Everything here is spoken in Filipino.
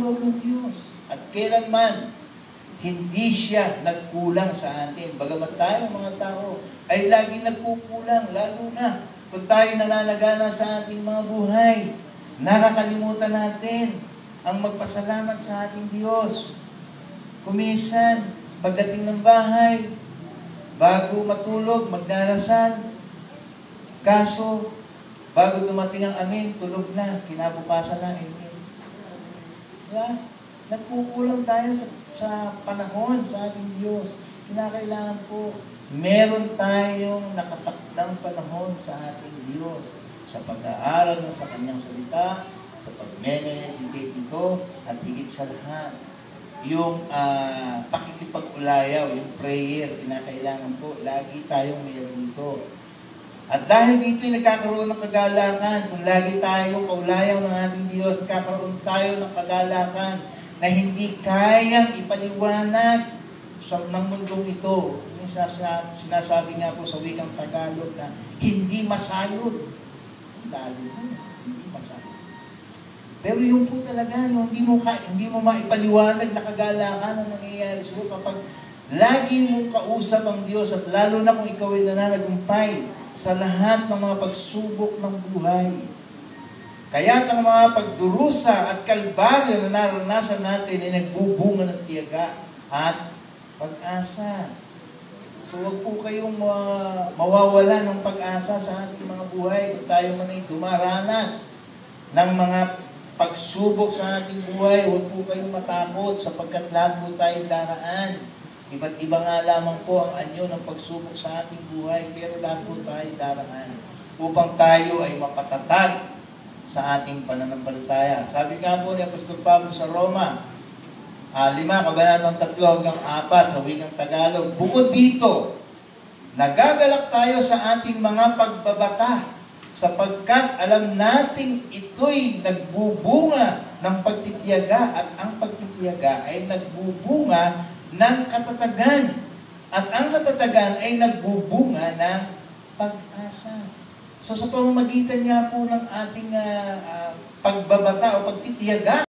loob ng Diyos. At kailanman, hindi siya nagkulang sa atin. Bagamat tayo, mga tao, ay laging nagkukulang, lalo na pag tayo nananagana sa ating mga buhay. Nakakalimutan natin ang magpasalamat sa ating Diyos. Kumisan, pagdating ng bahay, bago matulog, magdarasal. Kaso, bago dumating ang amin, tulog na, kinabukasan na, amen. Yeah? Nagkukulang tayo sa, sa panahon sa ating Diyos. Kinakailangan po, meron tayong nakatakdang panahon sa ating Diyos sa pag-aaral na sa Kanyang salita, sa pag-meditate ito, at higit sa lahat, yung uh, pakikipag-ulayaw, yung prayer, kinakailangan po, lagi tayong mayroon ito. At dahil dito ay nagkakaroon ng kagalakan, kung lagi tayong kaulayaw ng ating Diyos, nagkakaroon tayo ng kagalakan na hindi kayang ipaliwanag sa ng mundong ito. Yung sinasabi nga po sa wikang Tagalog na hindi masayod. Dali hindi masayod. Pero yung po talaga, no, hindi mo, ka, hindi mo maipaliwanag na kagalakan ang nangyayari sa kapag lagi mong kausap ang Diyos at lalo na kung ikaw ay nananagumpay sa lahat ng mga pagsubok ng buhay. Kaya ang mga pagdurusa at kalbaryo na naranasan natin ay nagbubunga ng tiyaga at pag-asa. So wag po kayong mawawala ng pag-asa sa ating mga buhay kung tayo man ay dumaranas ng mga pagsubok sa ating buhay. Huwag po kayong matakot sapagkat lahat po tayo daraan. Iba't iba nga lamang po ang anyo ng pagsubok sa ating buhay, pero lahat po tayo daraan upang tayo ay mapatatag sa ating pananampalataya. Sabi nga po ni Apostol Pablo sa Roma, uh, lima, kabanatang tatlo hanggang apat sa wikang Tagalog. Bukod dito, nagagalak tayo sa ating mga pagbabata sapagkat alam nating ito'y nagbubunga ng pagtitiyaga at ang pagtitiyaga ay nagbubunga ng katatagan at ang katatagan ay nagbubunga ng pag-asa. So sa pamamagitan niya po ng ating uh, uh, pagbabata o pagtitiyaga,